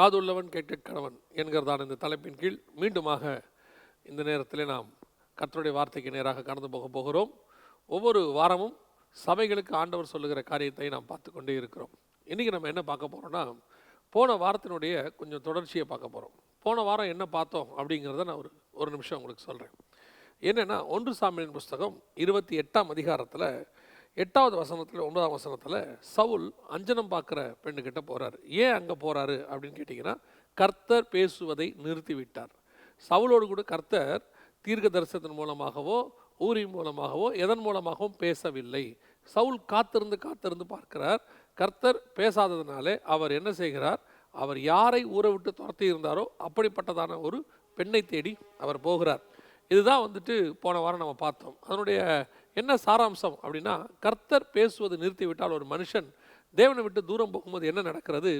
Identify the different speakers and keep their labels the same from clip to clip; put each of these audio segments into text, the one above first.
Speaker 1: காதுள்ளவன் கேட்க கணவன் என்கிறதான இந்த தலைப்பின் கீழ் மீண்டுமாக இந்த நேரத்தில் நாம் கர்த்தருடைய வார்த்தைக்கு நேராக கடந்து போக போகிறோம் ஒவ்வொரு வாரமும் சபைகளுக்கு ஆண்டவர் சொல்லுகிற காரியத்தை நாம் பார்த்து கொண்டே இருக்கிறோம் இன்றைக்கி நம்ம என்ன பார்க்க போகிறோம்னா போன வாரத்தினுடைய கொஞ்சம் தொடர்ச்சியை பார்க்க போகிறோம் போன வாரம் என்ன பார்த்தோம் அப்படிங்கிறத நான் ஒரு ஒரு நிமிஷம் உங்களுக்கு சொல்கிறேன் என்னென்னா ஒன்று சாமியின் புஸ்தகம் இருபத்தி எட்டாம் அதிகாரத்தில் எட்டாவது வசனத்தில் ஒன்பதாம் வசனத்தில் சவுல் அஞ்சனம் பார்க்குற பெண்ணுக்கிட்ட போகிறார் ஏன் அங்கே போகிறாரு அப்படின்னு கேட்டிங்கன்னா கர்த்தர் பேசுவதை நிறுத்திவிட்டார் சவுலோடு கூட கர்த்தர் தீர்க்க தரிசனத்தின் மூலமாகவோ ஊரின் மூலமாகவோ எதன் மூலமாகவும் பேசவில்லை சவுல் காத்திருந்து காத்திருந்து பார்க்கிறார் கர்த்தர் பேசாததுனாலே அவர் என்ன செய்கிறார் அவர் யாரை ஊரை விட்டு துரத்தி இருந்தாரோ அப்படிப்பட்டதான ஒரு பெண்ணை தேடி அவர் போகிறார் இதுதான் வந்துட்டு போன வாரம் நம்ம பார்த்தோம் அதனுடைய என்ன சாராம்சம் அப்படின்னா கர்த்தர் பேசுவது நிறுத்திவிட்டால் ஒரு மனுஷன் தேவனை விட்டு தூரம் போகும்போது என்ன நடக்கிறது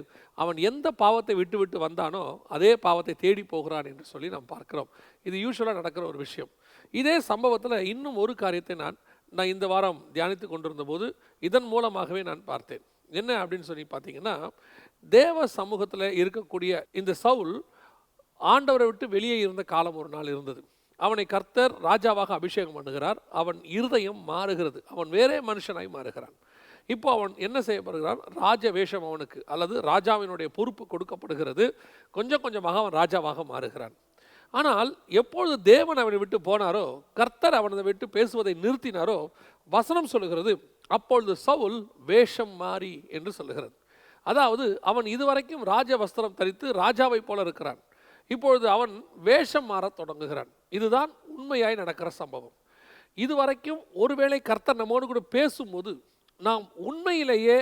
Speaker 1: அவன் எந்த பாவத்தை விட்டு விட்டு வந்தானோ அதே பாவத்தை தேடி போகிறான் என்று சொல்லி நாம் பார்க்குறோம் இது யூஸ்வலாக நடக்கிற ஒரு விஷயம் இதே சம்பவத்தில் இன்னும் ஒரு காரியத்தை நான் நான் இந்த வாரம் தியானித்து கொண்டிருந்த போது இதன் மூலமாகவே நான் பார்த்தேன் என்ன அப்படின்னு சொல்லி பார்த்தீங்கன்னா தேவ சமூகத்தில் இருக்கக்கூடிய இந்த சவுல் ஆண்டவரை விட்டு வெளியே இருந்த காலம் ஒரு நாள் இருந்தது அவனை கர்த்தர் ராஜாவாக அபிஷேகம் பண்ணுகிறார் அவன் இருதயம் மாறுகிறது அவன் வேறே மனுஷனாய் மாறுகிறான் இப்போ அவன் என்ன செய்யப்படுகிறான் ராஜ வேஷம் அவனுக்கு அல்லது ராஜாவினுடைய பொறுப்பு கொடுக்கப்படுகிறது கொஞ்சம் கொஞ்சமாக அவன் ராஜாவாக மாறுகிறான் ஆனால் எப்பொழுது தேவன் அவனை விட்டு போனாரோ கர்த்தர் அவனை விட்டு பேசுவதை நிறுத்தினாரோ வசனம் சொல்லுகிறது அப்பொழுது சவுல் வேஷம் மாறி என்று சொல்லுகிறது அதாவது அவன் இதுவரைக்கும் ராஜ வஸ்திரம் தரித்து ராஜாவை போல இருக்கிறான் இப்பொழுது அவன் வேஷம் மாற தொடங்குகிறான் இதுதான் உண்மையாய் நடக்கிற சம்பவம் இதுவரைக்கும் ஒருவேளை கர்த்தர் நம்மோடு கூட பேசும்போது நாம் உண்மையிலேயே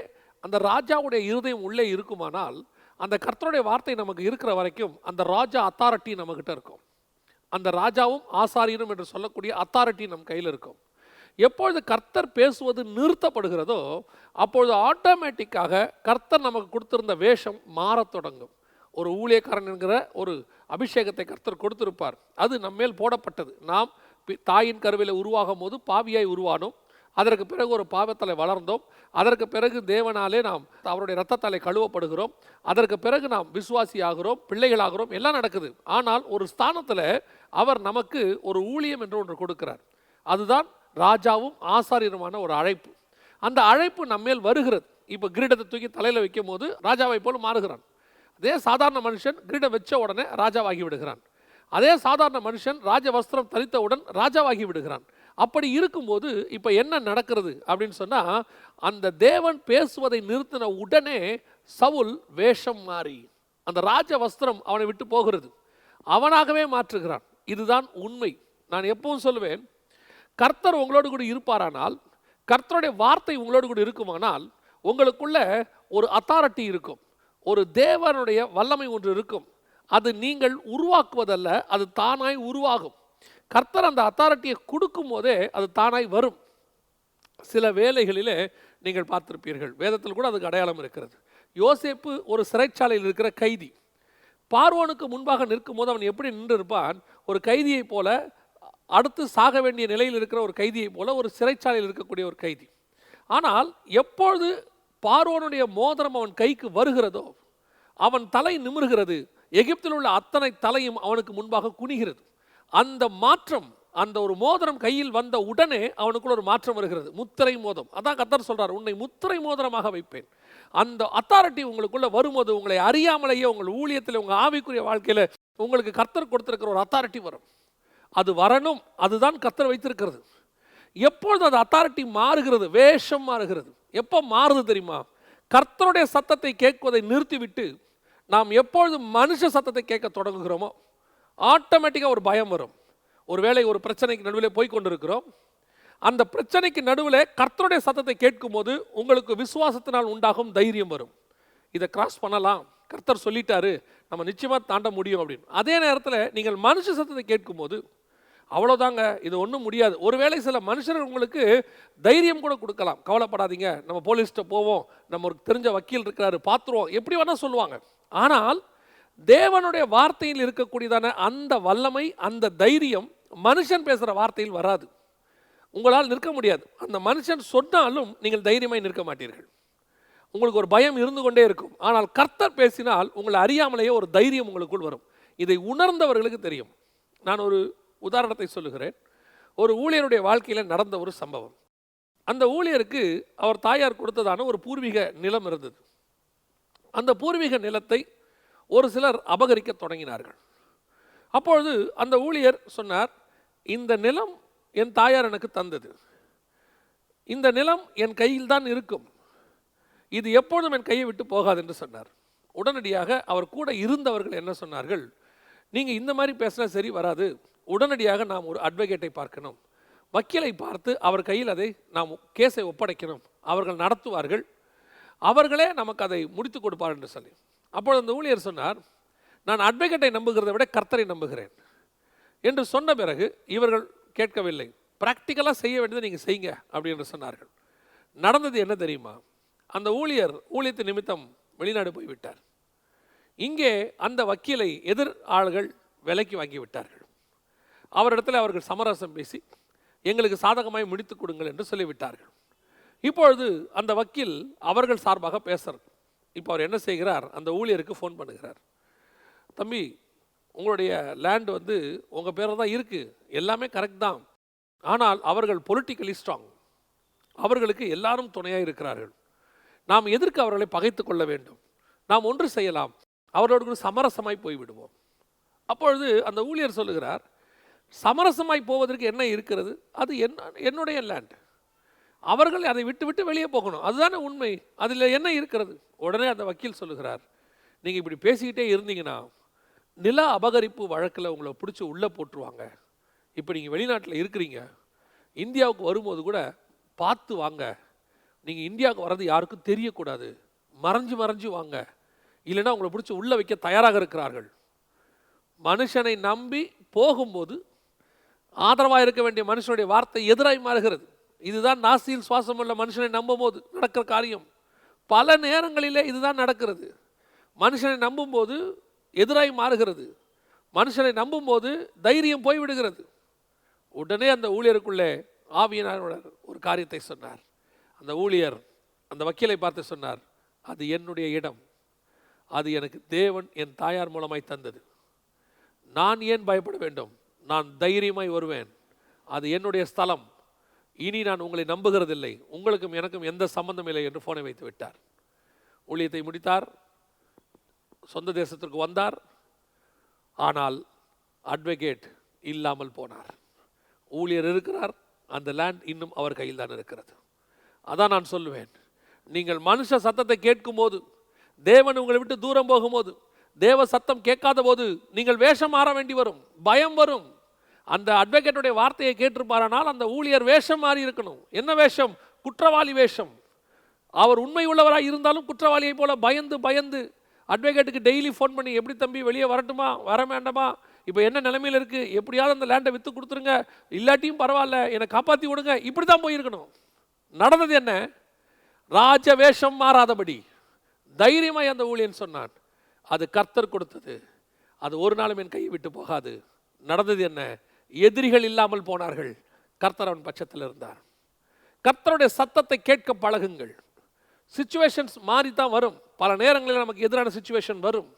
Speaker 1: அந்த ராஜாவுடைய இருதயம் உள்ளே இருக்குமானால் அந்த கர்த்தருடைய வார்த்தை நமக்கு இருக்கிற வரைக்கும் அந்த ராஜா அத்தாரிட்டி நம்மக்கிட்ட இருக்கும் அந்த ராஜாவும் ஆசாரியனும் என்று சொல்லக்கூடிய அத்தாரிட்டி நம் கையில் இருக்கும் எப்பொழுது கர்த்தர் பேசுவது நிறுத்தப்படுகிறதோ அப்பொழுது ஆட்டோமேட்டிக்காக கர்த்தர் நமக்கு கொடுத்துருந்த வேஷம் மாறத் தொடங்கும் ஒரு ஊழியக்காரன் என்கிற ஒரு அபிஷேகத்தை கர்த்தர் கொடுத்திருப்பார் அது நம்மேல் போடப்பட்டது நாம் தாயின் கருவியில் உருவாகும் போது பாவியாய் உருவானோம் அதற்கு பிறகு ஒரு பாவத்தலை வளர்ந்தோம் அதற்கு பிறகு தேவனாலே நாம் அவருடைய ரத்தத்தாலே கழுவப்படுகிறோம் அதற்கு பிறகு நாம் விசுவாசியாகிறோம் பிள்ளைகளாகிறோம் எல்லாம் நடக்குது ஆனால் ஒரு ஸ்தானத்தில் அவர் நமக்கு ஒரு ஊழியம் என்று ஒன்று கொடுக்கிறார் அதுதான் ராஜாவும் ஆசாரியருமான ஒரு அழைப்பு அந்த அழைப்பு நம்மேல் வருகிறது இப்போ கிரீடத்தை தூக்கி தலையில் வைக்கும் போது ராஜாவை போல மாறுகிறான் அதே சாதாரண மனுஷன் கிரீடம் வச்ச உடனே ராஜாவாகி விடுகிறான் அதே சாதாரண மனுஷன் ராஜ வஸ்திரம் தரித்தவுடன் ராஜாவாகி விடுகிறான் அப்படி இருக்கும்போது இப்போ என்ன நடக்கிறது அப்படின்னு சொன்னால் அந்த தேவன் பேசுவதை நிறுத்தின உடனே சவுல் வேஷம் மாறி அந்த ராஜ வஸ்திரம் அவனை விட்டு போகிறது அவனாகவே மாற்றுகிறான் இதுதான் உண்மை நான் எப்பவும் சொல்லுவேன் கர்த்தர் உங்களோடு கூட இருப்பாரானால் கர்த்தருடைய வார்த்தை உங்களோடு கூட இருக்குமானால் உங்களுக்குள்ள ஒரு அத்தாரிட்டி இருக்கும் ஒரு தேவனுடைய வல்லமை ஒன்று இருக்கும் அது நீங்கள் உருவாக்குவதல்ல அது தானாய் உருவாகும் கர்த்தர் அந்த அத்தாரிட்டியை கொடுக்கும் போதே அது தானாய் வரும் சில வேலைகளிலே நீங்கள் பார்த்துருப்பீர்கள் வேதத்தில் கூட அதுக்கு அடையாளம் இருக்கிறது யோசேப்பு ஒரு சிறைச்சாலையில் இருக்கிற கைதி பார்வோனுக்கு முன்பாக நிற்கும் போது அவன் எப்படி நின்றிருப்பான் ஒரு கைதியைப் போல அடுத்து சாக வேண்டிய நிலையில் இருக்கிற ஒரு கைதியைப் போல ஒரு சிறைச்சாலையில் இருக்கக்கூடிய ஒரு கைதி ஆனால் எப்பொழுது பார்வோனுடைய மோதிரம் அவன் கைக்கு வருகிறதோ அவன் தலை நிமிர்கிறது எகிப்தில் உள்ள அத்தனை தலையும் அவனுக்கு முன்பாக குனிகிறது அந்த மாற்றம் அந்த ஒரு மோதிரம் கையில் வந்த உடனே அவனுக்குள்ள ஒரு மாற்றம் வருகிறது முத்திரை மோதம் அதான் கத்தர் சொல்கிறார் உன்னை முத்திரை மோதிரமாக வைப்பேன் அந்த அத்தாரிட்டி உங்களுக்குள்ளே வரும்போது உங்களை அறியாமலேயே உங்கள் ஊழியத்தில் உங்கள் ஆவிக்குரிய வாழ்க்கையில் உங்களுக்கு கத்தர் கொடுத்துருக்கிற ஒரு அத்தாரிட்டி வரும் அது வரணும் அதுதான் கத்தர் வைத்திருக்கிறது எப்பொழுது அந்த அத்தாரிட்டி மாறுகிறது வேஷம் மாறுகிறது எப்போ மாறுது தெரியுமா கர்த்தருடைய சத்தத்தை கேட்குவதை நிறுத்திவிட்டு நாம் எப்பொழுது மனுஷ சத்தத்தை கேட்க தொடங்குகிறோமோ ஆட்டோமேட்டிக்காக ஒரு பயம் வரும் ஒருவேளை ஒரு பிரச்சனைக்கு நடுவில் போய் கொண்டிருக்கிறோம் அந்த பிரச்சனைக்கு நடுவில் கர்த்தருடைய சத்தத்தை கேட்கும்போது உங்களுக்கு விசுவாசத்தினால் உண்டாகும் தைரியம் வரும் இதை கிராஸ் பண்ணலாம் கர்த்தர் சொல்லிட்டாரு நம்ம நிச்சயமாக தாண்ட முடியும் அப்படின்னு அதே நேரத்தில் நீங்கள் மனுஷ சத்தத்தை கேட்கும்போது அவ்வளோதாங்க இது ஒன்றும் முடியாது ஒருவேளை சில மனுஷர் உங்களுக்கு தைரியம் கூட கொடுக்கலாம் கவலைப்படாதீங்க நம்ம போலீஸ்கிட்ட போவோம் நம்ம ஒரு தெரிஞ்ச வக்கீல் இருக்கிறாரு பார்த்துருவோம் எப்படி வேணால் சொல்லுவாங்க ஆனால் தேவனுடைய வார்த்தையில் இருக்கக்கூடியதான அந்த வல்லமை அந்த தைரியம் மனுஷன் பேசுகிற வார்த்தையில் வராது உங்களால் நிற்க முடியாது அந்த மனுஷன் சொன்னாலும் நீங்கள் தைரியமாய் நிற்க மாட்டீர்கள் உங்களுக்கு ஒரு பயம் இருந்து கொண்டே இருக்கும் ஆனால் கர்த்தர் பேசினால் உங்களை அறியாமலேயே ஒரு தைரியம் உங்களுக்குள் வரும் இதை உணர்ந்தவர்களுக்கு தெரியும் நான் ஒரு உதாரணத்தை சொல்லுகிறேன் ஒரு ஊழியருடைய வாழ்க்கையில் நடந்த ஒரு சம்பவம் அந்த ஊழியருக்கு அவர் தாயார் கொடுத்ததான ஒரு பூர்வீக நிலம் இருந்தது அந்த பூர்வீக நிலத்தை ஒரு சிலர் அபகரிக்க தொடங்கினார்கள் அப்பொழுது அந்த ஊழியர் சொன்னார் இந்த நிலம் என் தாயார் எனக்கு தந்தது இந்த நிலம் என் கையில் தான் இருக்கும் இது எப்பொழுதும் என் கையை விட்டு போகாது என்று சொன்னார் உடனடியாக அவர் கூட இருந்தவர்கள் என்ன சொன்னார்கள் நீங்கள் இந்த மாதிரி பேசினா சரி வராது உடனடியாக நாம் ஒரு அட்வொகேட்டை பார்க்கணும் வக்கீலை பார்த்து அவர் கையில் அதை நாம் கேஸை ஒப்படைக்கணும் அவர்கள் நடத்துவார்கள் அவர்களே நமக்கு அதை முடித்து கொடுப்பார் என்று சொல்லி அப்பொழுது அந்த ஊழியர் சொன்னார் நான் அட்வொகேட்டை நம்புகிறத விட கர்த்தரை நம்புகிறேன் என்று சொன்ன பிறகு இவர்கள் கேட்கவில்லை ப்ராக்டிக்கலாக செய்ய வேண்டியதை நீங்கள் செய்யுங்க அப்படி என்று சொன்னார்கள் நடந்தது என்ன தெரியுமா அந்த ஊழியர் ஊழியத்து நிமித்தம் வெளிநாடு போய்விட்டார் இங்கே அந்த வக்கீலை எதிர் ஆள்கள் விலைக்கு வாங்கிவிட்டார்கள் அவரிடத்தில் அவர்கள் சமரசம் பேசி எங்களுக்கு சாதகமாய் முடித்து கொடுங்கள் என்று சொல்லிவிட்டார்கள் இப்பொழுது அந்த வக்கீல் அவர்கள் சார்பாக பேசுகிறார் இப்போ அவர் என்ன செய்கிறார் அந்த ஊழியருக்கு ஃபோன் பண்ணுகிறார் தம்பி உங்களுடைய லேண்ட் வந்து உங்கள் பேரில் தான் இருக்குது எல்லாமே கரெக்ட் தான் ஆனால் அவர்கள் பொலிட்டிக்கலி ஸ்ட்ராங் அவர்களுக்கு எல்லாரும் துணையாக இருக்கிறார்கள் நாம் எதற்கு அவர்களை பகைத்து கொள்ள வேண்டும் நாம் ஒன்று செய்யலாம் அவர்களோடு சமரசமாய் போய்விடுவோம் அப்பொழுது அந்த ஊழியர் சொல்லுகிறார் சமரசமாய் போவதற்கு என்ன இருக்கிறது அது என்ன என்னுடைய லேண்ட் அவர்கள் அதை விட்டு விட்டு வெளியே போகணும் அதுதானே உண்மை அதில் என்ன இருக்கிறது உடனே அந்த வக்கீல் சொல்லுகிறார் நீங்கள் இப்படி பேசிக்கிட்டே இருந்தீங்கன்னா நில அபகரிப்பு வழக்கில் உங்களை பிடிச்சி உள்ளே போட்டுருவாங்க இப்போ நீங்கள் வெளிநாட்டில் இருக்கிறீங்க இந்தியாவுக்கு வரும்போது கூட பார்த்து வாங்க நீங்கள் இந்தியாவுக்கு வர்றது யாருக்கும் தெரியக்கூடாது மறைஞ்சு மறைஞ்சு வாங்க இல்லைன்னா உங்களை பிடிச்சி உள்ளே வைக்க தயாராக இருக்கிறார்கள் மனுஷனை நம்பி போகும்போது ஆதரவாக இருக்க வேண்டிய மனுஷனுடைய வார்த்தை எதிராய் மாறுகிறது இதுதான் நாசியில் சுவாசம் உள்ள மனுஷனை நம்பும் போது நடக்கிற காரியம் பல நேரங்களிலே இதுதான் நடக்கிறது மனுஷனை நம்பும்போது எதிராய் மாறுகிறது மனுஷனை நம்பும்போது தைரியம் போய்விடுகிறது உடனே அந்த ஊழியருக்குள்ளே ஆவியனார் ஒரு காரியத்தை சொன்னார் அந்த ஊழியர் அந்த வக்கீலை பார்த்து சொன்னார் அது என்னுடைய இடம் அது எனக்கு தேவன் என் தாயார் மூலமாய் தந்தது நான் ஏன் பயப்பட வேண்டும் நான் தைரியமாய் வருவேன் அது என்னுடைய ஸ்தலம் இனி நான் உங்களை நம்புகிறதில்லை உங்களுக்கும் எனக்கும் எந்த சம்பந்தம் இல்லை என்று ஃபோனை வைத்து விட்டார் ஊழியத்தை முடித்தார் சொந்த தேசத்திற்கு வந்தார் ஆனால் அட்வொகேட் இல்லாமல் போனார் ஊழியர் இருக்கிறார் அந்த லேண்ட் இன்னும் அவர் கையில் தான் இருக்கிறது அதான் நான் சொல்லுவேன் நீங்கள் மனுஷ சத்தத்தை கேட்கும்போது தேவன் உங்களை விட்டு தூரம் போகும்போது தேவ சத்தம் கேட்காத போது நீங்கள் வேஷம் மாற வேண்டி வரும் பயம் வரும் அந்த அட்வொகேட்டுடைய வார்த்தையை கேட்டிருப்பாரனால் அந்த ஊழியர் வேஷம் மாறி இருக்கணும் என்ன வேஷம் குற்றவாளி வேஷம் அவர் உண்மை உள்ளவராக இருந்தாலும் குற்றவாளியை போல பயந்து பயந்து அட்வொகேட்டுக்கு டெய்லி ஃபோன் பண்ணி எப்படி தம்பி வெளியே வரட்டுமா வர வேண்டாமா இப்போ என்ன நிலமையில் இருக்குது எப்படியாவது அந்த லேண்டை விற்று கொடுத்துருங்க இல்லாட்டியும் பரவாயில்ல என்னை காப்பாற்றி விடுங்க இப்படி தான் போயிருக்கணும் நடந்தது என்ன ராஜ வேஷம் மாறாதபடி தைரியமாக அந்த ஊழியன் சொன்னான் அது கர்த்தர் கொடுத்தது அது ஒரு நாளும் என் கையை விட்டு போகாது நடந்தது என்ன எதிரிகள் இல்லாமல் போனார்கள் கர்த்தர் அவன் பட்சத்தில் இருந்தார் கர்த்தருடைய சத்தத்தை கேட்க பழகுங்கள் சுச்சுவேஷன்ஸ் மாறி தான் வரும் பல நேரங்களில் நமக்கு எதிரான சுச்சுவேஷன் வரும்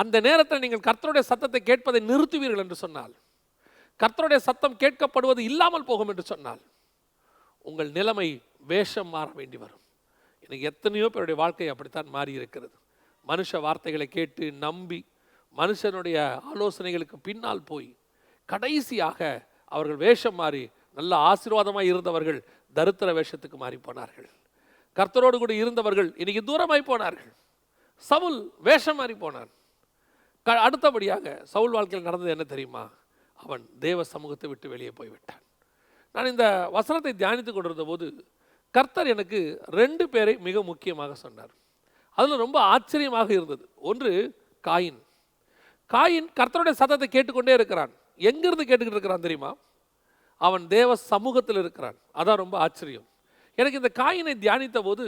Speaker 1: அந்த நேரத்தில் நீங்கள் கர்த்தருடைய சத்தத்தை கேட்பதை நிறுத்துவீர்கள் என்று சொன்னால் கர்த்தருடைய சத்தம் கேட்கப்படுவது இல்லாமல் போகும் என்று சொன்னால் உங்கள் நிலைமை வேஷம் மாற வேண்டி வரும் எனக்கு எத்தனையோ பேருடைய வாழ்க்கை அப்படித்தான் மாறி இருக்கிறது மனுஷ வார்த்தைகளை கேட்டு நம்பி மனுஷனுடைய ஆலோசனைகளுக்கு பின்னால் போய் கடைசியாக அவர்கள் வேஷம் மாறி நல்ல ஆசீர்வாதமாக இருந்தவர்கள் தரித்திர வேஷத்துக்கு மாறி போனார்கள் கர்த்தரோடு கூட இருந்தவர்கள் இன்னைக்கு தூரமாய் போனார்கள் சவுல் வேஷம் மாறி போனான் க அடுத்தபடியாக சவுல் வாழ்க்கையில் நடந்தது என்ன தெரியுமா அவன் தேவ சமூகத்தை விட்டு வெளியே போய்விட்டான் நான் இந்த வசனத்தை தியானித்து கொண்டிருந்த போது கர்த்தர் எனக்கு ரெண்டு பேரை மிக முக்கியமாக சொன்னார் அதில் ரொம்ப ஆச்சரியமாக இருந்தது ஒன்று காயின் காயின் கர்த்தருடைய சத்தத்தை கேட்டுக்கொண்டே இருக்கிறான் எங்கேருந்து கேட்டுக்கிட்டு இருக்கிறான் தெரியுமா அவன் தேவ சமூகத்தில் இருக்கிறான் அதான் ரொம்ப ஆச்சரியம் எனக்கு இந்த காயினை தியானித்த போது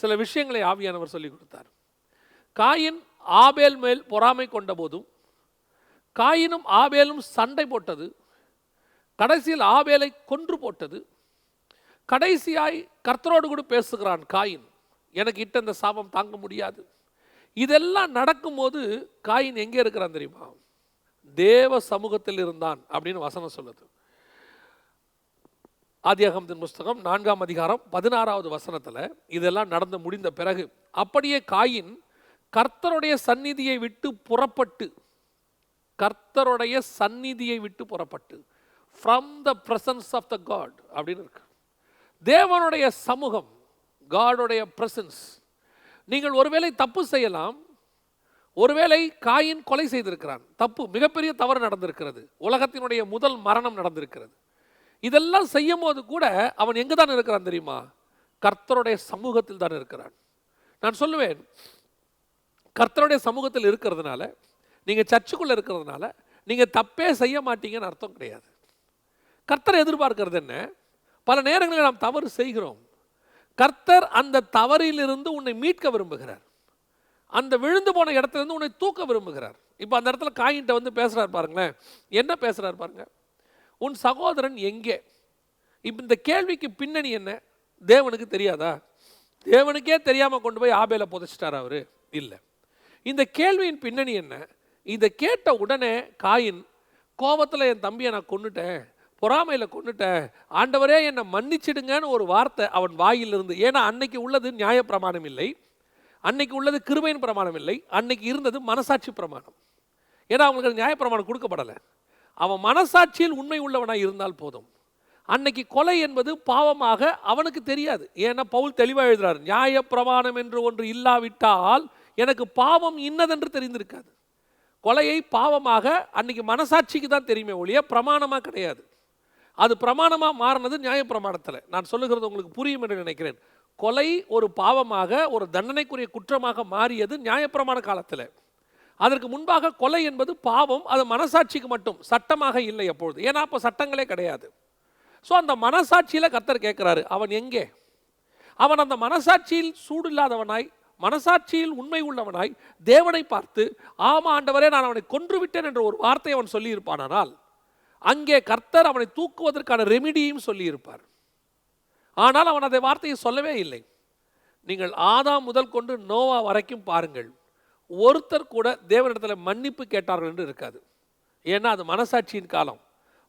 Speaker 1: சில விஷயங்களை ஆவியானவர் சொல்லி கொடுத்தார் காயின் ஆபேல் மேல் பொறாமை கொண்ட போதும் காயினும் ஆபேலும் சண்டை போட்டது கடைசியில் ஆபேலை கொன்று போட்டது கடைசியாய் கர்த்தரோடு கூட பேசுகிறான் காயின் எனக்கு இட்ட இந்த சாபம் தாங்க முடியாது இதெல்லாம் நடக்கும்போது காயின் எங்கே இருக்கிறான் தெரியுமா தேவ சமூகத்தில் இருந்தான் அப்படின்னு வசனம் சொல்லுது ஆதியாகமத்தின் புஸ்தகம் நான்காம் அதிகாரம் பதினாறாவது வசனத்தில் இதெல்லாம் நடந்து முடிந்த பிறகு அப்படியே காயின் கர்த்தருடைய சந்நிதியை விட்டு புறப்பட்டு கர்த்தருடைய சந்நிதியை விட்டு புறப்பட்டு from the presence of the God அப்படின்னு இருக்கு தேவனுடைய சமூகம் காடுடைய பிரசன்ஸ் நீங்கள் ஒருவேளை தப்பு செய்யலாம் ஒருவேளை காயின் கொலை செய்திருக்கிறான் தப்பு மிகப்பெரிய தவறு நடந்திருக்கிறது உலகத்தினுடைய முதல் மரணம் நடந்திருக்கிறது இதெல்லாம் செய்யும் போது கூட அவன் எங்கே தான் இருக்கிறான் தெரியுமா கர்த்தருடைய சமூகத்தில் தான் இருக்கிறான் நான் சொல்லுவேன் கர்த்தருடைய சமூகத்தில் இருக்கிறதுனால நீங்கள் சர்ச்சுக்குள்ளே இருக்கிறதுனால நீங்கள் தப்பே செய்ய மாட்டீங்கன்னு அர்த்தம் கிடையாது கர்த்தர் எதிர்பார்க்கறது என்ன பல நேரங்களில் நாம் தவறு செய்கிறோம் கர்த்தர் அந்த தவறிலிருந்து உன்னை மீட்க விரும்புகிறார் அந்த விழுந்து போன இடத்துலேருந்து உன்னை தூக்க விரும்புகிறார் இப்போ அந்த இடத்துல காயின்ட்ட வந்து பேசுகிறார் பாருங்களேன் என்ன பேசுகிறார் பாருங்கள் உன் சகோதரன் எங்கே இப்போ இந்த கேள்விக்கு பின்னணி என்ன தேவனுக்கு தெரியாதா தேவனுக்கே தெரியாமல் கொண்டு போய் ஆபேல புதைச்சிட்டார் அவர் இல்லை இந்த கேள்வியின் பின்னணி என்ன இதை கேட்ட உடனே காயின் கோபத்தில் என் தம்பியை நான் கொண்டுட்டேன் பொறாமையில் கொண்டுட்டேன் ஆண்டவரே என்னை மன்னிச்சிடுங்கன்னு ஒரு வார்த்தை அவன் வாயிலிருந்து ஏன்னா அன்னைக்கு உள்ளது நியாயப்பிரமாணம் இல்லை அன்னைக்கு உள்ளது கிருபையின் பிரமாணம் இல்லை அன்னைக்கு இருந்தது மனசாட்சி பிரமாணம் ஏன்னா அவங்களுக்கு நியாயப்பிரமாணம் கொடுக்கப்படலை அவன் மனசாட்சியில் உண்மை உள்ளவனாக இருந்தால் போதும் அன்னைக்கு கொலை என்பது பாவமாக அவனுக்கு தெரியாது ஏன்னா பவுல் தெளிவாக எழுதுறாரு நியாய பிரமாணம் என்று ஒன்று இல்லாவிட்டால் எனக்கு பாவம் இன்னதென்று தெரிந்திருக்காது கொலையை பாவமாக அன்னைக்கு மனசாட்சிக்கு தான் தெரியுமே ஒழிய பிரமாணமாக கிடையாது அது பிரமாணமாக மாறினது நியாயப்பிரமாணத்தில் நான் சொல்லுகிறது உங்களுக்கு புரியும் என்று நினைக்கிறேன் கொலை ஒரு பாவமாக ஒரு தண்டனைக்குரிய குற்றமாக மாறியது நியாயப்பிரமான காலத்தில் அதற்கு முன்பாக கொலை என்பது பாவம் அது மனசாட்சிக்கு மட்டும் சட்டமாக இல்லை எப்பொழுது ஏன்னா அப்போ சட்டங்களே கிடையாது ஸோ அந்த மனசாட்சியில் கத்தர் கேட்குறாரு அவன் எங்கே அவன் அந்த மனசாட்சியில் சூடு இல்லாதவனாய் மனசாட்சியில் உண்மை உள்ளவனாய் தேவனை பார்த்து ஆமா ஆண்டவரே நான் அவனை கொன்று விட்டேன் என்ற ஒரு வார்த்தை அவன் சொல்லியிருப்பானால் அங்கே கர்த்தர் அவனை தூக்குவதற்கான ரெமிடியும் சொல்லியிருப்பார் ஆனால் அவன் அதை வார்த்தையை சொல்லவே இல்லை நீங்கள் ஆதாம் முதல் கொண்டு நோவா வரைக்கும் பாருங்கள் ஒருத்தர் கூட தேவனிடத்தில் மன்னிப்பு கேட்டார்கள் என்று இருக்காது ஏன்னா அது மனசாட்சியின் காலம்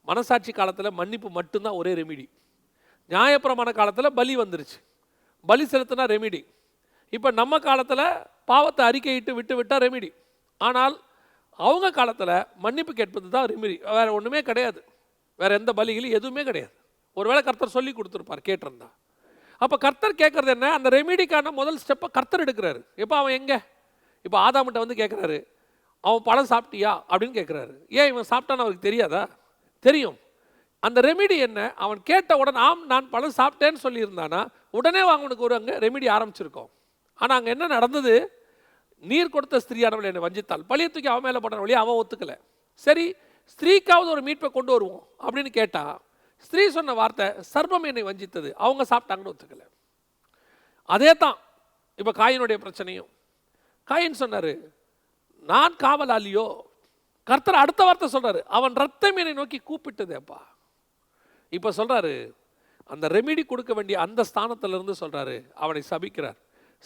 Speaker 1: மனசாட்சி காலத்தில் மன்னிப்பு மட்டும்தான் ஒரே ரெமிடி நியாயப்பிரமான காலத்தில் பலி வந்துருச்சு பலி செலுத்தினா ரெமிடி இப்போ நம்ம காலத்தில் பாவத்தை அறிக்கையிட்டு விட்டு விட்டால் ரெமிடி ஆனால் அவங்க காலத்தில் மன்னிப்பு கேட்பது தான் ரெமிடி வேறு ஒன்றுமே கிடையாது வேறு எந்த பலிகளும் எதுவுமே கிடையாது ஒருவேளை கர்த்தர் சொல்லி கொடுத்துருப்பார் கேட்டிருந்தா அப்போ கர்த்தர் கேட்குறது என்ன அந்த ரெமிடிக்கான முதல் ஸ்டெப்பை கர்த்தர் எடுக்கிறாரு இப்போ அவன் எங்கே இப்போ ஆதாமிட்ட வந்து கேட்குறாரு அவன் பழம் சாப்பிட்டியா அப்படின்னு கேட்குறாரு ஏன் இவன் சாப்பிட்டான்னு அவருக்கு தெரியாதா தெரியும் அந்த ரெமிடி என்ன அவன் கேட்ட உடனே ஆம் நான் பழம் சாப்பிட்டேன்னு சொல்லியிருந்தானா உடனே அவனுக்கு ஒரு அங்கே ரெமிடி ஆரம்பிச்சிருக்கோம் ஆனால் அங்கே என்ன நடந்தது நீர் கொடுத்த ஸ்திரீயானவள் என்னை வஞ்சித்தாள் பழைய தூக்கி அவன் மேலே போடுற வழியை அவன் ஒத்துக்கலை சரி ஸ்திரீக்காவது ஒரு மீட்பை கொண்டு வருவோம் அப்படின்னு கேட்டால் ஸ்திரீ சொன்ன வார்த்தை சர்பம் என்னை வஞ்சித்தது அவங்க சாப்பிட்டாங்கன்னு ஒத்துக்கல அதே தான் இப்போ காயினுடைய பிரச்சனையும் காயின் சொன்னார் நான் காவலாளியோ கர்த்தர் அடுத்த வார்த்தை சொல்கிறாரு அவன் ரத்தம் என்னை நோக்கி கூப்பிட்டதேப்பா இப்போ சொல்கிறாரு அந்த ரெமிடி கொடுக்க வேண்டிய அந்த ஸ்தானத்திலிருந்து சொல்கிறாரு அவனை சபிக்கிறார்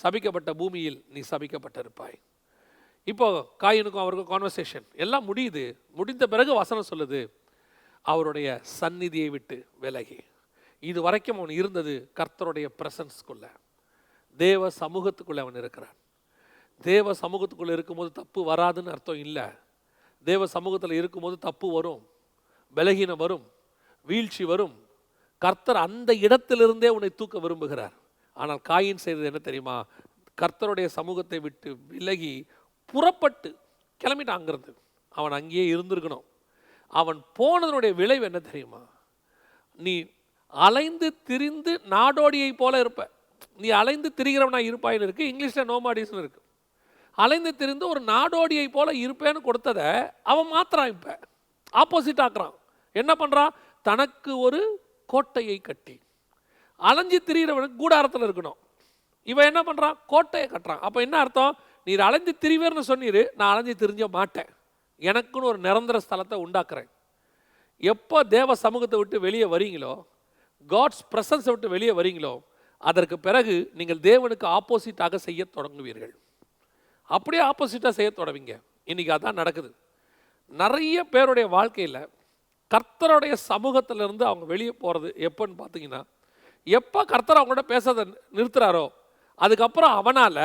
Speaker 1: சபிக்கப்பட்ட பூமியில் நீ சபிக்கப்பட்டிருப்பாய் இப்போ காயினுக்கும் அவருக்கும் கான்வர்சேஷன் எல்லாம் முடியுது முடிந்த பிறகு வசனம் சொல்லுது அவருடைய சந்நிதியை விட்டு விலகி இது வரைக்கும் அவன் இருந்தது கர்த்தருடைய பிரசன்ஸ்க்குள்ள தேவ சமூகத்துக்குள்ளே அவன் இருக்கிறான் தேவ சமூகத்துக்குள்ளே இருக்கும்போது தப்பு வராதுன்னு அர்த்தம் இல்லை தேவ சமூகத்தில் இருக்கும்போது தப்பு வரும் விலகினம் வரும் வீழ்ச்சி வரும் கர்த்தர் அந்த இடத்திலிருந்தே உன்னை தூக்க விரும்புகிறார் ஆனால் காயின் செய்தது என்ன தெரியுமா கர்த்தருடைய சமூகத்தை விட்டு விலகி புறப்பட்டு கிளம்பிட்டான் அங்கிருந்து அவன் அங்கேயே இருந்திருக்கணும் அவன் போனதனுடைய விளைவு என்ன தெரியுமா நீ அலைந்து திரிந்து நாடோடியை போல இருப்ப நீ அலைந்து திரிகிறவனா இருப்பாயின்னு இருக்குது இங்கிலீஷில் நோமாடிஸ்னு இருக்குது அலைந்து திரிந்து ஒரு நாடோடியை போல இருப்பேன்னு கொடுத்ததை அவன் மாத்திரான் இப்போ ஆப்போசிட் ஆக்குறான் என்ன பண்ணுறான் தனக்கு ஒரு கோட்டையை கட்டி அலைஞ்சு திரிகிறவனுக்கு கூடாரத்தில் இருக்கணும் இவன் என்ன பண்ணுறான் கோட்டையை கட்டுறான் அப்போ என்ன அர்த்தம் நீர் அலைஞ்சு திரிவேர்னு சொன்னீர் நான் அலைஞ்சு திரிஞ்ச மாட்டேன் எனக்குன்னு ஒரு நிரந்தர ஸ்தலத்தை உண்டாக்குறேன் எப்போ தேவ சமூகத்தை விட்டு வெளியே வரீங்களோ காட்ஸ் ப்ரெசன்ஸை விட்டு வெளியே வரீங்களோ அதற்கு பிறகு நீங்கள் தேவனுக்கு ஆப்போசிட்டாக செய்ய தொடங்குவீர்கள் அப்படியே ஆப்போசிட்டாக செய்ய தொடவிங்க இன்றைக்கி அதான் நடக்குது நிறைய பேருடைய வாழ்க்கையில் கர்த்தருடைய சமூகத்திலேருந்து அவங்க வெளியே போகிறது எப்போன்னு பார்த்தீங்கன்னா எப்போ கர்த்தர் அவங்கள்ட்ட பேசுறதை நிறுத்துகிறாரோ அதுக்கப்புறம் அவனால்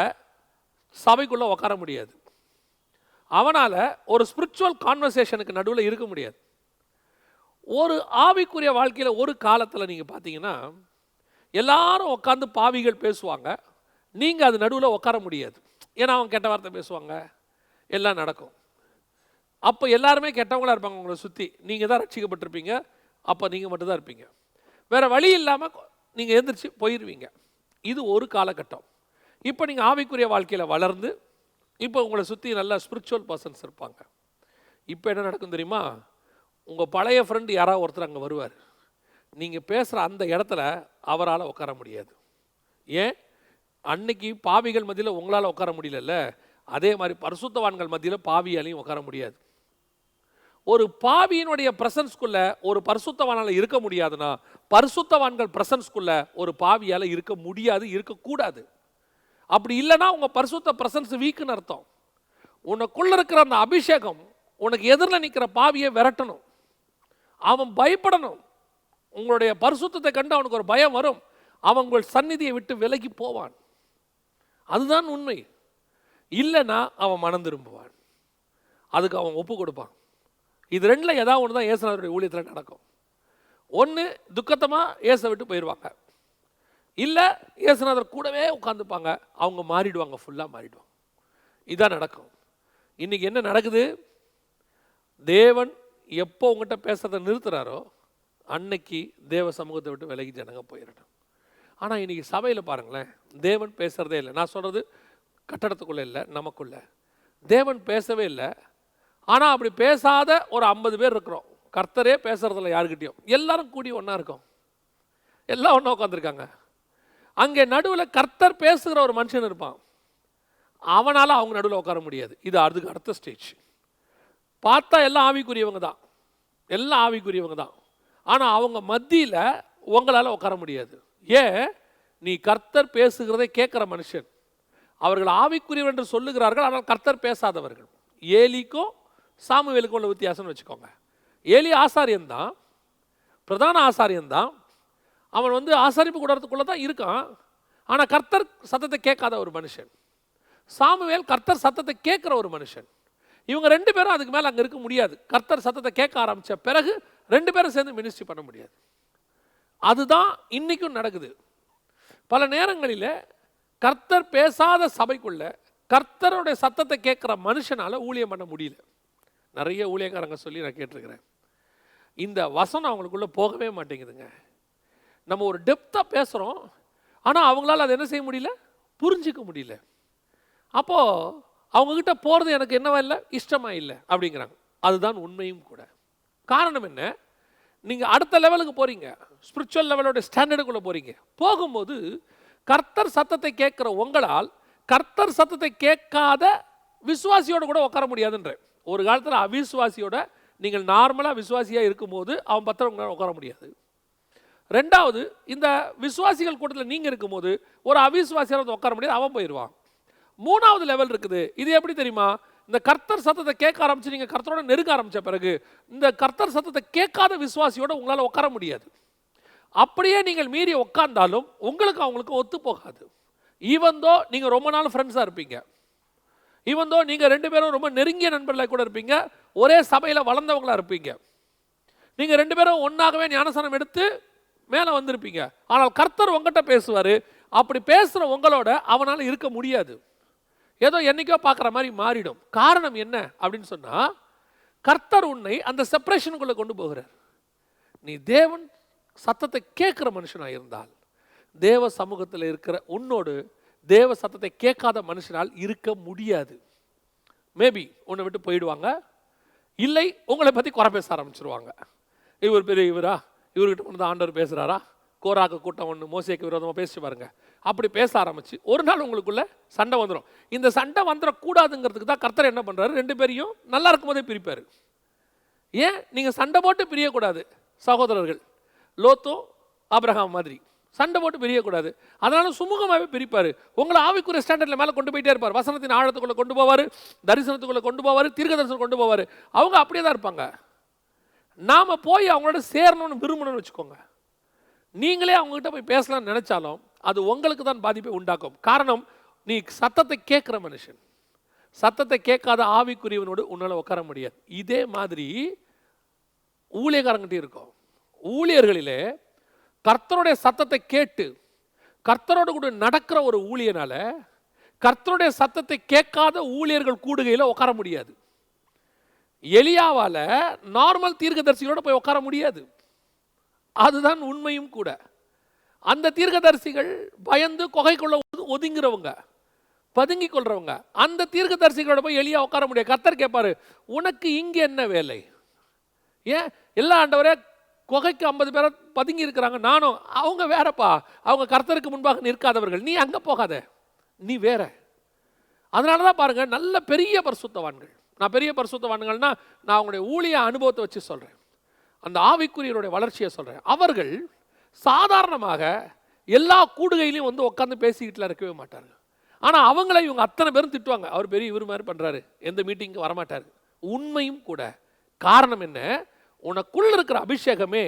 Speaker 1: சபைக்குள்ளே உட்கார முடியாது அவனால் ஒரு ஸ்பிரிச்சுவல் கான்வர்சேஷனுக்கு நடுவில் இருக்க முடியாது ஒரு ஆவிக்குரிய வாழ்க்கையில் ஒரு காலத்தில் நீங்கள் பார்த்தீங்கன்னா எல்லாரும் உட்காந்து பாவிகள் பேசுவாங்க நீங்கள் அது நடுவில் உட்கார முடியாது ஏன்னா அவங்க கெட்ட வார்த்தை பேசுவாங்க எல்லாம் நடக்கும் அப்போ எல்லாருமே கெட்டவங்களாக இருப்பாங்க உங்களை சுற்றி நீங்கள் தான் ரட்சிக்கப்பட்டிருப்பீங்க அப்போ நீங்கள் மட்டும்தான் இருப்பீங்க வேறு வழி இல்லாமல் நீங்கள் எழுந்திரிச்சு போயிடுவீங்க இது ஒரு காலகட்டம் இப்போ நீங்கள் ஆவிக்குரிய வாழ்க்கையில் வளர்ந்து இப்போ உங்களை சுற்றி நல்லா ஸ்பிரிச்சுவல் பர்சன்ஸ் இருப்பாங்க இப்போ என்ன நடக்கும் தெரியுமா உங்கள் பழைய ஃப்ரெண்டு யாராவது ஒருத்தர் அங்கே வருவார் நீங்கள் பேசுகிற அந்த இடத்துல அவரால் உட்கார முடியாது ஏன் அன்னைக்கு பாவிகள் மத்தியில் உங்களால் உட்கார முடியலல்ல அதே மாதிரி பரிசுத்தவான்கள் மத்தியில் பாவியாலையும் உட்கார முடியாது ஒரு பாவியினுடைய பிரசன்ஸ்குள்ள ஒரு பரிசுத்தவானால் இருக்க முடியாதுன்னா பரிசுத்தவான்கள் பிரசன்ஸ்குள்ள ஒரு பாவியால் இருக்க முடியாது இருக்கக்கூடாது அப்படி இல்லைன்னா உங்கள் பரிசுத்த பிரசன்ஸ் வீக்குன்னு அர்த்தம் உனக்குள்ளே இருக்கிற அந்த அபிஷேகம் உனக்கு எதிரில் நிற்கிற பாவியை விரட்டணும் அவன் பயப்படணும் உங்களுடைய பரிசுத்தத்தை கண்டு அவனுக்கு ஒரு பயம் வரும் அவன் உங்கள் சந்நிதியை விட்டு விலகி போவான் அதுதான் உண்மை இல்லைன்னா அவன் மனம் திரும்புவான் அதுக்கு அவன் ஒப்பு கொடுப்பான் இது ரெண்டில் ஏதாவது ஒன்று தான் ஏசுநாதருடைய ஊழியத்தில் நடக்கும் ஒன்று துக்கத்தமாக ஏச விட்டு போயிடுவாங்க இல்லை இயேசுநாதர் கூடவே உட்காந்துப்பாங்க அவங்க மாறிடுவாங்க ஃபுல்லாக மாறிடுவாங்க இதான் நடக்கும் இன்றைக்கி என்ன நடக்குது தேவன் எப்போ உங்கள்கிட்ட பேசுகிறத நிறுத்துகிறாரோ அன்னைக்கு தேவ சமூகத்தை விட்டு விலகி ஜனங்க போயிடணும் ஆனால் இன்றைக்கி சபையில் பாருங்களேன் தேவன் பேசுகிறதே இல்லை நான் சொல்கிறது கட்டடத்துக்குள்ளே இல்லை நமக்குள்ளே தேவன் பேசவே இல்லை ஆனால் அப்படி பேசாத ஒரு ஐம்பது பேர் இருக்கிறோம் கர்த்தரே பேசுகிறதில்ல யாருக்கிட்டேயும் எல்லாரும் கூடி ஒன்றா இருக்கோம் எல்லாம் ஒன்றா உட்காந்துருக்காங்க அங்கே நடுவில் கர்த்தர் பேசுகிற ஒரு மனுஷன் இருப்பான் அவனால் அவங்க நடுவில் உட்கார முடியாது இது அதுக்கு அடுத்த ஸ்டேஜ் பார்த்தா எல்லாம் ஆவிக்குரியவங்க தான் எல்லாம் ஆவிக்குரியவங்க தான் ஆனால் அவங்க மத்தியில் உங்களால் உட்கார முடியாது ஏன் நீ கர்த்தர் பேசுகிறதை கேட்குற மனுஷன் அவர்கள் ஆவிக்குரியவர் என்று சொல்லுகிறார்கள் ஆனால் கர்த்தர் பேசாதவர்கள் ஏலிக்கும் சாமுவேலுக்கும் உள்ள வித்தியாசம்னு வச்சுக்கோங்க ஏலி ஆசாரியன் தான் பிரதான ஆசாரியன் தான் அவன் வந்து ஆசரிப்பு கூடாரத்துக்குள்ளே தான் இருக்கான் ஆனால் கர்த்தர் சத்தத்தை கேட்காத ஒரு மனுஷன் சாமுவேல் கர்த்தர் சத்தத்தை கேட்குற ஒரு மனுஷன் இவங்க ரெண்டு பேரும் அதுக்கு மேலே அங்கே இருக்க முடியாது கர்த்தர் சத்தத்தை கேட்க ஆரம்பித்த பிறகு ரெண்டு பேரும் சேர்ந்து மினிஸ்ட்ரி பண்ண முடியாது அதுதான் இன்றைக்கும் நடக்குது பல நேரங்களில் கர்த்தர் பேசாத சபைக்குள்ள கர்த்தருடைய சத்தத்தை கேட்குற மனுஷனால் ஊழியம் பண்ண முடியல நிறைய ஊழியக்காரங்க சொல்லி நான் கேட்டிருக்கிறேன் இந்த வசனம் அவங்களுக்குள்ளே போகவே மாட்டேங்குதுங்க நம்ம ஒரு டெப்த்தாக பேசுகிறோம் ஆனால் அவங்களால அதை என்ன செய்ய முடியல புரிஞ்சிக்க முடியல அப்போது அவங்கக்கிட்ட போகிறது எனக்கு என்னவா இல்லை இஷ்டமாக இல்லை அப்படிங்கிறாங்க அதுதான் உண்மையும் கூட காரணம் என்ன நீங்கள் அடுத்த லெவலுக்கு போகிறீங்க ஸ்பிரிச்சுவல் லெவலோட ஸ்டாண்டர்டுக்குள்ளே போகிறீங்க போகும்போது கர்த்தர் சத்தத்தை கேட்குற உங்களால் கர்த்தர் சத்தத்தை கேட்காத விசுவாசியோடு கூட உட்கார முடியாதுன்ற ஒரு காலத்தில் அவிசுவாசியோட நீங்கள் நார்மலாக விசுவாசியாக இருக்கும்போது அவன் பத்திரம் உங்களால் உட்கார முடியாது ரெண்டாவது இந்த விசுவாசிகள் கூட்டத்தில் நீங்கள் இருக்கும்போது ஒரு அவிசுவாசியாக வந்து உட்கார முடியாது அவன் போயிடுவான் மூணாவது லெவல் இருக்குது இது எப்படி தெரியுமா இந்த கர்த்தர் சத்தத்தை கேட்க ஆரம்பிச்சு நீங்கள் கர்த்தரோட நெருங்க ஆரம்பித்த பிறகு இந்த கர்த்தர் சத்தத்தை கேட்காத விசுவாசியோடு உங்களால் உட்கார முடியாது அப்படியே நீங்கள் மீறி உட்காந்தாலும் உங்களுக்கு அவங்களுக்கு ஒத்து போகாது ஈவந்தோ நீங்கள் ரொம்ப நாள் ஃப்ரெண்ட்ஸாக இருப்பீங்க ஈவந்தோ நீங்கள் ரெண்டு பேரும் ரொம்ப நெருங்கிய நண்பர்களாக கூட இருப்பீங்க ஒரே சபையில் வளர்ந்தவங்களாக இருப்பீங்க நீங்கள் ரெண்டு பேரும் ஒன்றாகவே ஞானசனம் எடுத்து மேலே வந்திருப்பீங்க ஆனால் கர்த்தர் உங்ககிட்ட பேசுவார் அப்படி பேசுகிற உங்களோட அவனால் இருக்க முடியாது ஏதோ என்றைக்கோ பார்க்குற மாதிரி மாறிடும் காரணம் என்ன அப்படின்னு சொன்னால் கர்த்தர் உன்னை அந்த செப்பரேஷனுக்குள்ளே கொண்டு போகிறார் நீ தேவன் சத்தத்தை கேட்குற மனுஷனாக இருந்தால் தேவ சமூகத்தில் இருக்கிற உன்னோடு தேவ சத்தத்தை கேட்காத மனுஷனால் இருக்க முடியாது மேபி உன்னை விட்டு போயிடுவாங்க இல்லை உங்களை பற்றி குறை பேச ஆரம்பிச்சிருவாங்க இவர் பெரிய இவரா இவர்கிட்ட வந்து ஆண்டவர் பேசுகிறாரா கோராக்க கூட்டம் ஒன்று மோசேக்கு விரோதமாக பேசி பாருங்க அப்படி பேச ஆரம்பிச்சு ஒரு நாள் உங்களுக்குள்ள சண்டை வந்துடும் இந்த சண்டை வந்துடக்கூடாதுங்கிறதுக்கு தான் கர்த்தர் என்ன பண்ணுறாரு ரெண்டு பேரையும் நல்லா இருக்கும் போதே பிரிப்பார் ஏன் நீங்கள் சண்டை போட்டு பிரியக்கூடாது சகோதரர்கள் லோத்தோ ஆப்ரஹாம் மாதிரி சண்டை போட்டு பிரியக்கூடாது அதனால சுமூகமாகவே பிரிப்பார் உங்களை ஆவிக்குரிய ஸ்டாண்டர்டில் மேலே கொண்டு போயிட்டே இருப்பார் வசனத்தின் ஆழத்துக்குள்ளே கொண்டு போவார் தரிசனத்துக்குள்ளே கொண்டு போவார் தீர்க்க தரிசனம் கொண்டு போவார் அவங்க அப்படியே தான் இருப்பாங்க நாம் போய் அவங்களோட சேரணும்னு விரும்பணும்னு வச்சுக்கோங்க நீங்களே அவங்ககிட்ட போய் பேசலாம்னு நினச்சாலும் அது உங்களுக்கு தான் பாதிப்பை உண்டாக்கும் காரணம் நீ சத்தத்தை கேட்குற மனுஷன் சத்தத்தை கேட்காத ஆவிக்குரியவனோடு உன்னால் உட்கார முடியாது இதே மாதிரி ஊழியக்காரங்கிட்டே இருக்கும் ஊழியர்களிலே கர்த்தருடைய சத்தத்தை கேட்டு கர்த்தரோடு கூட நடக்கிற ஒரு ஊழியனால் கர்த்தருடைய சத்தத்தை கேட்காத ஊழியர்கள் கூடுகையில் உட்கார முடியாது எளியாவால் நார்மல் தீர்க்கதரிசிகளோடு போய் உட்கார முடியாது அதுதான் உண்மையும் கூட அந்த தீர்க்கதரிசிகள் பயந்து கொள்ள ஒதுங்கிறவங்க பதுங்கி கொள்றவங்க அந்த தீர்க்கதரிசிகளோட போய் எளியா உட்கார முடியாது கத்தர் கேட்பாரு உனக்கு இங்கே என்ன வேலை ஏன் எல்லா ஆண்டவரே கொகைக்கு ஐம்பது பேரை பதுங்கி இருக்கிறாங்க நானும் அவங்க வேறப்பா அவங்க கர்த்தருக்கு முன்பாக நிற்காதவர்கள் நீ அங்கே போகாத நீ வேற அதனால தான் பாருங்கள் நல்ல பெரிய பரிசுத்தவான்கள் நான் பெரிய பரிசுத்தவான்கள்னா நான் அவங்களுடைய ஊழிய அனுபவத்தை வச்சு சொல்கிறேன் அந்த ஆவிக்குரியருடைய வளர்ச்சியை சொல்கிறேன் அவர்கள் சாதாரணமாக எல்லா கூடுகையிலையும் வந்து உட்காந்து பேசிக்கிட்டுலாம் இருக்கவே மாட்டார்கள் ஆனால் அவங்கள இவங்க அத்தனை பேரும் திட்டுவாங்க அவர் பெரிய இவர் மாதிரி பண்ணுறாரு எந்த மீட்டிங்க்கு வரமாட்டார் உண்மையும் கூட காரணம் என்ன உனக்குள்ள இருக்கிற அபிஷேகமே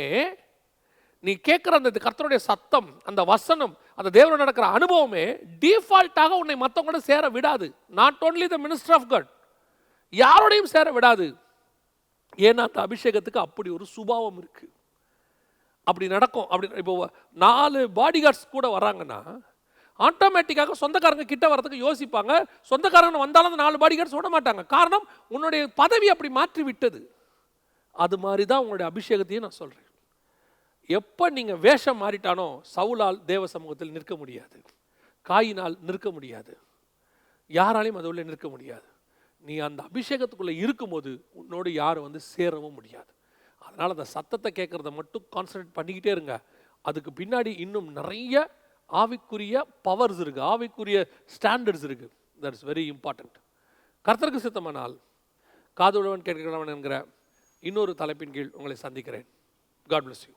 Speaker 1: நீ கேட்குற அந்த கர்த்தருடைய சத்தம் அந்த வசனம் அந்த தேவனோட நடக்கிற அனுபவமே டிஃபால்ட்டாக உன்னை மற்றவங்களோட சேர விடாது not only the minister of God யாரோடையும் சேர விடாது ஏன்னா அந்த அபிஷேகத்துக்கு அப்படி ஒரு சுபாவம் இருக்குது அப்படி நடக்கும் அப்படி இப்போ நாலு பாடி கார்ட்ஸ் கூட வராங்கன்னா ஆட்டோமேட்டிக்காக சொந்தக்காரங்க கிட்ட வரதுக்கு யோசிப்பாங்க சொந்தக்காரங்க வந்தாலும் அந்த நாலு பாடி கார்ட்ஸ் விட மாட்டாங்க காரணம் உன்னுடைய பதவி அப்படி மாற்றி விட்டது அது மாதிரி தான் உங்களுடைய அபிஷேகத்தையும் நான் சொல்கிறேன் எப்போ நீங்கள் வேஷம் மாறிட்டானோ சவுலால் தேவ சமூகத்தில் நிற்க முடியாது காயினால் நிற்க முடியாது யாராலையும் அது உள்ளே நிற்க முடியாது நீ அந்த அபிஷேகத்துக்குள்ளே இருக்கும்போது உன்னோடு யாரும் வந்து சேரவும் முடியாது அதனால் அந்த சத்தத்தை கேட்குறத மட்டும் கான்சன்ட்ரேட் பண்ணிக்கிட்டே இருங்க அதுக்கு பின்னாடி இன்னும் நிறைய ஆவிக்குரிய பவர்ஸ் இருக்குது ஆவிக்குரிய ஸ்டாண்டர்ட்ஸ் இருக்குது தட் இஸ் வெரி இம்பார்ட்டண்ட் கர்த்தருக்கு சித்தமானால் காதுள்ளவன் கேட்கிறவன் என்கிற இன்னொரு தலைப்பின் கீழ் உங்களை சந்திக்கிறேன் காட் பிளஸ் யூ